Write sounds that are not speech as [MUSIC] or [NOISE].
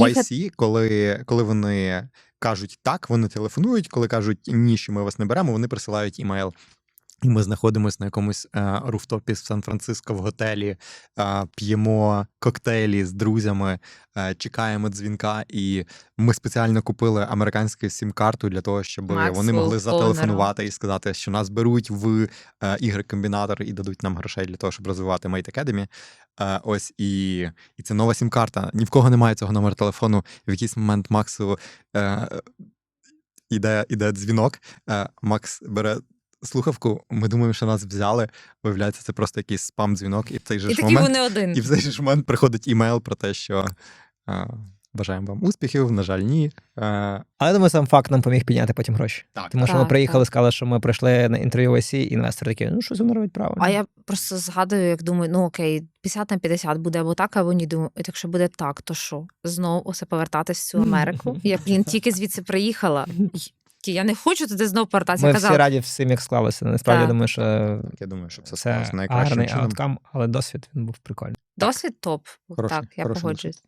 YC, коли, коли вони кажуть так, вони телефонують, коли кажуть ні, що ми вас не беремо, вони присилають імейл. І ми знаходимося на якомусь е, руфтопі в Сан-Франциско в готелі, е, п'ємо коктейлі з друзями, е, чекаємо дзвінка. І ми спеціально купили американську сім-карту для того, щоб вони могли зателефонувати і сказати, що нас беруть в е, ігри-комбінатор і дадуть нам грошей для того, щоб розвивати Mate Academy. Е, ось і, і це нова сім-карта. Ні в кого немає цього номера телефону. В якийсь момент Максу е, іде, іде дзвінок. Макс бере слухавку. Ми думаємо, що нас взяли. Виявляється, це просто якийсь спам-дзвінок, і в цей же І ж момент, вони один. і в цей же ж момент приходить імейл про те, що е, бажаємо вам успіхів. На жаль, ні. Е, Але думаю, сам факт нам поміг підняти потім гроші. так, Тому що ми приїхали, так. сказали, що ми прийшли на інтерв'ю OSC, і інвестори такі, ну щось воно робить правильно. А я просто згадую, як думаю, ну окей, 50 на 50 буде або так, або ні. Думаю, «От якщо буде так, то що? Знову усе повертатись в цю [LAUGHS] Америку. Я, блін, тільки звідси приїхала. [LAUGHS] І Я не хочу туди знову повертатися. Ми Я всі раді всім, як склалося. Насправді, я думаю, що я думаю, що все склалося найкращим чином. ауткам, але досвід він був прикольний. досвід топ. Хороший, так, я погоджуюсь. Це